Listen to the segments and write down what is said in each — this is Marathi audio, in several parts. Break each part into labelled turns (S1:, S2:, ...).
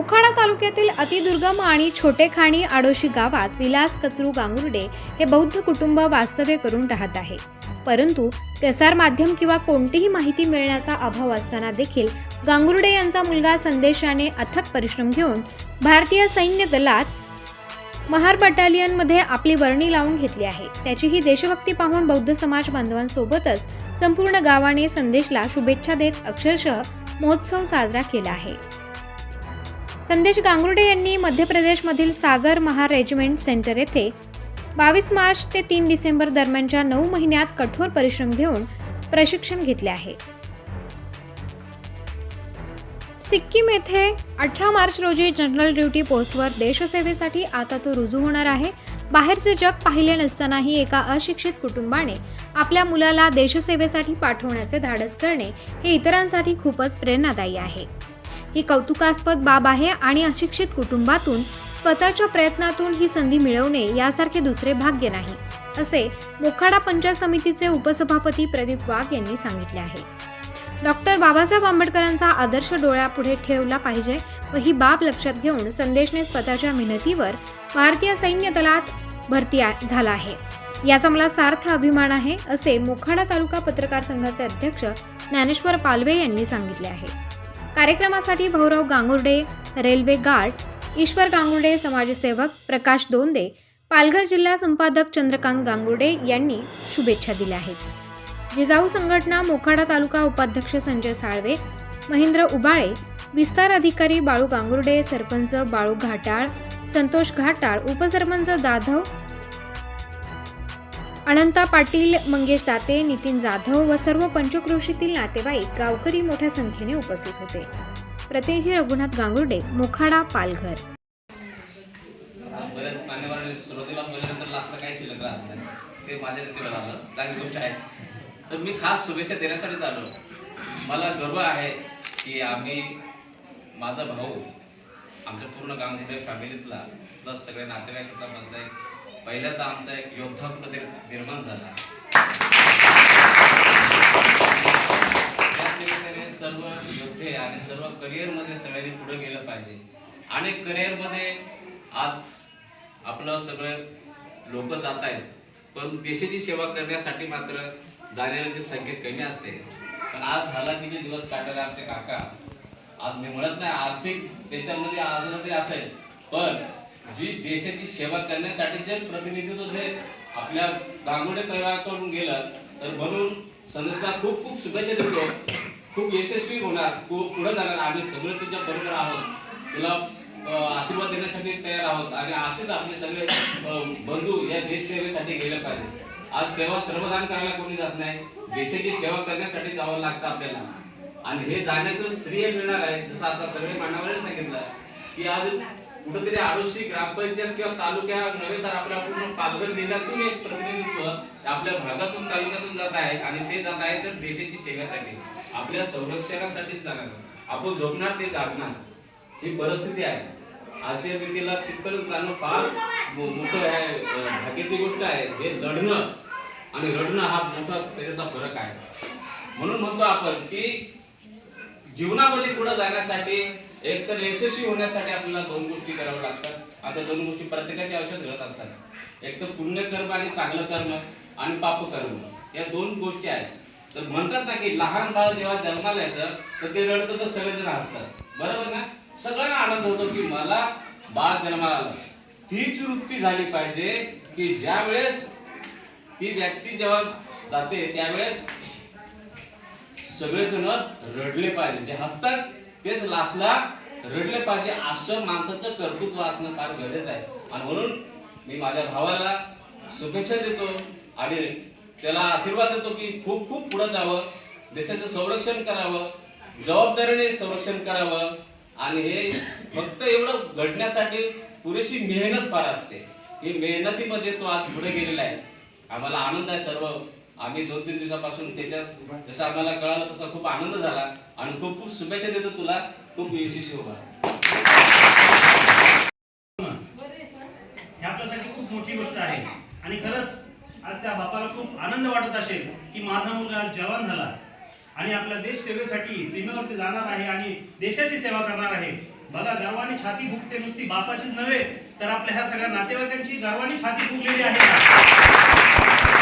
S1: मुखाडा तालुक्यातील अतिदुर्गम आणि छोटेखाणी आडोशी गावात विलास कचरू गांगुर्डे हे बौद्ध कुटुंब वास्तव्य करून राहत आहे. परंतु प्रसारमाध्यम किंवा कोणतीही माहिती मिळण्याचा अभाव असताना देखील गांगुर्डे यांचा मुलगा संदेशाने अथक परिश्रम घेऊन भारतीय सैन्य दलात महार बटालियनमध्ये आपली वर्णी लावून घेतली आहे. त्याची ही देशभक्ती पाहून बौद्ध समाज बांधवांसोबतच संपूर्ण गावाने संदेशला शुभेच्छा देत अक्षरशः महोत्सव साजरा केला आहे. संदेश गांगुर्डे यांनी मध्य प्रदेशमधील सागर महार रेजिमेंट सेंटर येथे बावीस मार्च ते तीन डिसेंबर दरम्यानच्या नऊ महिन्यात कठोर परिश्रम घेऊन प्रशिक्षण घेतले आहे. सिक्कीम येथे अठरा मार्च रोजी जनरल ड्युटी पोस्टवर देशसेवेसाठी आता तो रुजू होणार आहे. बाहेरचे जग पाहिले नसतानाही एका अशिक्षित कुटुंबाने आपल्या मुलाला देशसेवेसाठी पाठवण्याचे धाडस करणे हे इतरांसाठी खूपच प्रेरणादायी आहे. ही कौतुकास्पद बाब आहे आणि अशिक्षित कुटुंबातून स्वतःच्या प्रयत्नातून ही संधी मिळवणे यासारखे दुसरे भाग्य नाही असे मोखाडा पंचायत समितीचे उपसभापती प्रदीप वाघ यांनी सांगितले आहे. डॉक्टर बाबासाहेब आंबेडकरांचा आदर्श डोळ्यापुढे ठेवला पाहिजे व ही बाब लक्षात घेऊन संदेशने स्वतःच्या मेहनतीवर भारतीय सैन्य दलात भरती आ- झाला आहे. याचा मला सार्थ अभिमान आहे असे मोखाडा तालुका पत्रकार संघाचे अध्यक्ष ज्ञानेश्वर पालवे यांनी सांगितले आहे. कार्यक्रमासाठी भाऊराव गांगुर्डे रेल्वे गार्ड ईश्वर गांगुर्डे समाजसेवक प्रकाश दोंदे पालघर जिल्हा संपादक चंद्रकांत गांगुर्डे यांनी शुभेच्छा दिल्या आहेत. जिजाऊ संघटना मोखाडा तालुका उपाध्यक्ष संजय साळवे महेंद्र उबाळे विस्तार अधिकारी बाळू गांगुर्डे सरपंच बाळू घाटाळ संतोष घाटाळ उपसरपंच जाधव अनंता पाटील मंगेश दाते नितीन जाधव व सर्व पंचक्रोशीतील नातेवाईक गावकरी मोठ्या संख्येने उपस्थित होते. प्रतिनिधी रघुनाथ गांगुर्डे मोखाडा पालघर.
S2: ते माझ्या नशिबात आलं. चांगली गोष्ट आहे. तर मी खास शुभेच्छा देण्यासाठीच आलो मला गर्व आहे की आम्ही माझा भाऊ आमच्या पूर्ण गांगुडे फॅमिलीतला प्लस सगळ्या नातेवाईकातला मधला एक पहिल्यांदा आमचा एक योद्धा कुठं निर्माण झाला. सर्व योद्धे आणि सर्व करिअरमध्ये सगळ्यांनी पुढे गेलं पाहिजे. आणि करिअरमध्ये आज आपलं सगळं लोक जात आहेत. पण देशाची सेवा करण्यासाठी मात्र जाणाऱ्यांची संख्या कमी असते. पण आज हालाकीचे दिवस काढणारे आमचे काका. आज मी म्हणत नाही आर्थिक त्याच्यामध्ये आज तरी असेल. पण जी देशाची सेवा करण्यासाठी जे प्रतिनिधित्व जे आपल्या गांगुडे करून गेलं तर म्हणून संदेशला खूप खूप शुभेच्छा देतो. खूप यशस्वी होणार खूप पुढे जाणार. आम्ही सगळे तुझ्या बरोबर आहोत. तुला आशीर्वाद देण्यासाठी तयार आहोत. आणि असेच आपले सगळे बंधू या देश सेवेसाठी गेले पाहिजे. आज सेवा सर्वदान करायला कोणी जात नाही. देशाची सेवा करण्यासाठी जावं लागतं आपल्याला. आणि हे जाण्याचं श्रेय मिळणार आहे. जसं आता सगळे मानावर सांगितलं की आज कुठेतरी आडोशी ग्रामपंचायत किंवा तालुक्या नव्हे तर आपल्या पूर्ण पालघर जिल्ह्यातून एक प्रतिनिधित्व आपल्या भागातून तालुक्यातून जात आहे आणि ते जात आहे तर देशाची सेवेसाठी आपल्या संरक्षणासाठीच जाणार. आपण झोपणार ते जागणार. ही परिस्थिती आहे. आजच्या व्यक्तीला तिथपर्यंत जाणं फार मोठं आहे भाग्याची गोष्ट आहे. हे लढणं आणि रडणं हा मोठा त्याच्यातला फरक आहे. म्हणून म्हणतो आपण की जीवनामध्ये पुढे जाण्यासाठी एक तर यशस्वी होण्यासाठी आपल्याला दोन गोष्टी कराव्या लागतात. आता दोन गोष्टी प्रत्येकाच्या आयुष्यात घडत असतात. एक तर पुण्य कर्म आणि चांगलं कर्म आणि पापकर्म या दोन गोष्टी आहेत. तर म्हणतात ना की लहान बाळ जेव्हा जन्माला येतं तर ते रडतं तर सगळेजण हसतात. बरोबर ना? सगळ्यांना आनंद होतो की मला बाळ जन्माला आलं. तीच वृत्ती झाली पाहिजे की ज्या वेळेस ती व्यक्ती जेव्हा जाते त्यावेळेस सगळेजण रडले पाहिजे. जे हसतात तेच लास्टला रडले पाहिजे असं माणसाचं कर्तृत्व असणं फार गरजेचं आहे. आणि म्हणून मी माझ्या भावाला शुभेच्छा देतो आणि त्याला आशीर्वाद देतो की खूप खूप पुढे जावं देशाचं संरक्षण करावं जबाबदारीने संरक्षण करावं. आणि हे फक्त एवढं घडण्यासाठी पुरेशी मेहनत फार असते. ही मेहनतीमध्ये तो आज पुढे गेलेला आहे. आम्हाला आनंद आहे सर्व. आम्ही दोन तीन दिवसापासून त्याच्यात जसं आम्हाला कळालं तसा खूप आनंद झाला आणि खूप खूप शुभेच्छा देतो तुला. खूप यशस्वी होणार.
S3: हे आपल्यासाठी खूप मोठी गोष्ट आहे. आणि खरंच आज त्या बापाला खूप आनंद वाटत असेल की माझा मुलगा जवान झाला. आणि आपल्या देश सेवेसाठी सीमेवरती जाणार आहे आणि देशाची सेवा करणार आहे. बघा गर्वाने छाती फुगते नुसती बापाचीच नव्हे तर आपल्या ह्या सगळ्या नातेवाईकांची गर्वानी छाती फुगलेली आहे.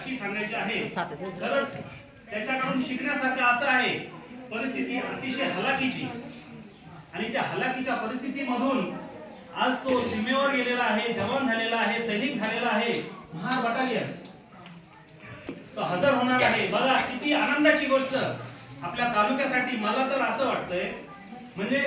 S3: अशी सांगायची आहे. खरंच त्याच्याकडून शिकण्यासारखं असं आहे. परिस्थिती अतिशय हलाखीची. आणि त्या हलाखीच्या परिस्थितीमधून आज तो सीमेवर गेलेला आहे जवान झालेला आहे सैनिक झालेला आहे महार बटालियन. तो हजर होणार आहे. बघा किती आनंदाची गोष्ट. आपल्या तालुक्यासाठी मला तर असं वाटतंय म्हणजे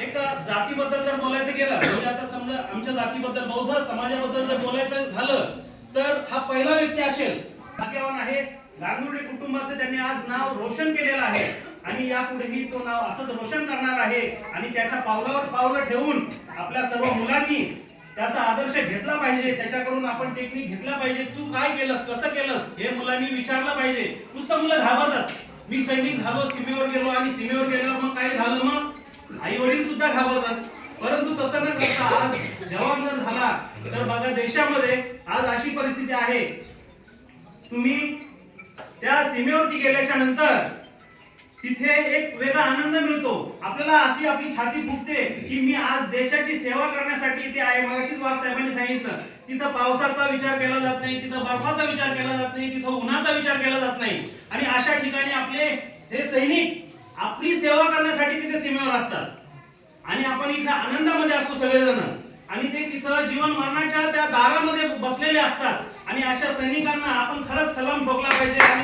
S3: एक जातीबद्दल जर बोलायचं गेलं म्हणजे आता समजा आमच्या जातीबद्दल बौद्ध समाजाबद्दल जर बोलायचं झालं तर हा पहिला व्यक्ती असेल. भाग्यवान आहे. गांगुर्डे कुटुंबाचं त्यांनी आज नाव रोशन केलेलं आहे. आणि यापुढेही तो नाव असंच रोशन करणार आहे. आणि त्याच्या पावलावर पावलं ठेवून आपल्या सर्व मुलांनी त्याचा आदर्श घेतला पाहिजे. त्याच्याकडून आपण टेक्निक घेतला पाहिजे. तू काय केलंस? कसं केलंस? हे मुलांनी विचारलं पाहिजे. नुसतं मुलं घाबरतात. मी सैनिक झालो सीमेवर गेलो आणि सीमेवर गेल्यावर मग काय झालं मग? आई वडील सुद्धा घाबरतात. परंतु तसं न करता आज जवान जर झाला तर बघा देशामध्ये आज अशी आहे. तुम्ही त्या सीमेवरती गेल्याच्यानंतर तिथे एक वेगळा आनंद मिळतो. आपल्याला अशी आपली छाती फुटते की मी आज देशाची सेवा करण्यासाठी इथे आहे. मगाशीच वाघ साहेबांनी सांगितलं तिथं पावसाचा विचार केला जात नाही तिथं बर्फाचा विचार केला जात नाही तिथं उन्हाचा विचार केला जात नाही. आणि अशा ठिकाणी आपले हे सैनिक आपली सेवा करण्यासाठी तिथे सीमेवर असतात. आणि आपण इथे आनंदामध्ये असतो सगळेजण. आणि ते तिथं जीवन मरणाच्या त्या दारामध्ये बसलेले असतात. आणि अशा सैनिकांना आपण खरंच सलाम ठोकला पाहिजे आणि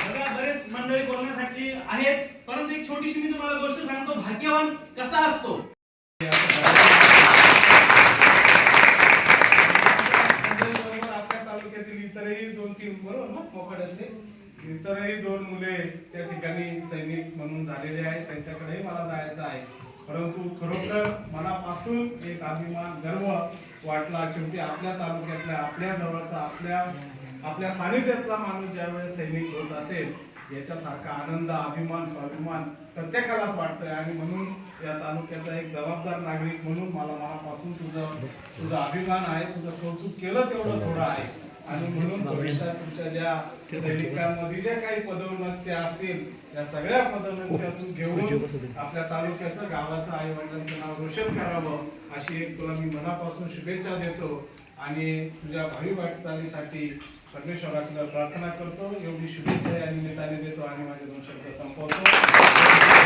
S3: बघा बरेच मंडळी बोलण्यासाठी आहेत परंतु एक छोटीशी मी तुम्हाला गोष्ट सांगतो भाग्यवान कसा असतो?
S4: आपल्या तालुक्यातील इतरही दोन तीन बरोबर ना मोखाड्यातले? इतरही दोन मुले त्या ठिकाणी सैनिक म्हणून झालेले आहेत त्यांच्याकडेही मला जायचं आहे. परंतु खरोखर मनापासून एक अभिमान गर्व वाटला. शेवटी आपल्या तालुक्यातल्या आपल्या जवळचा आपल्या आपल्या सानिध्यातला माणूस ज्यावेळेस सैनिक होत असेल याच्यासारखा आनंद अभिमान स्वाभिमान प्रत्येकालाच वाटतोय. आणि म्हणून या तालुक्याचा एक जबाबदार नागरिक म्हणून मला मनापासून तुझं तुझं अभिमान आहे तुझं कौतुक केलं तेवढं थोडं आहे. आणि म्हणून भविष्यात तुमच्या ज्या सैनिकांमध्ये ज्या काही पदोन्नत्या असतील त्या सगळ्या पदोन्नत्यातून घेऊन आपल्या तालुक्याचं गावाचं आई वडिलांचं नाव रोशन करावं अशी एक तुला मी मनापासून शुभेच्छा देतो आणि तुझ्या भावी वाटचालीसाठी परमेश्वराला प्रार्थना करतो. एवढी शुभेच्छा या निमित्ताने देतो आणि माझे दोन शब्द संपवतो.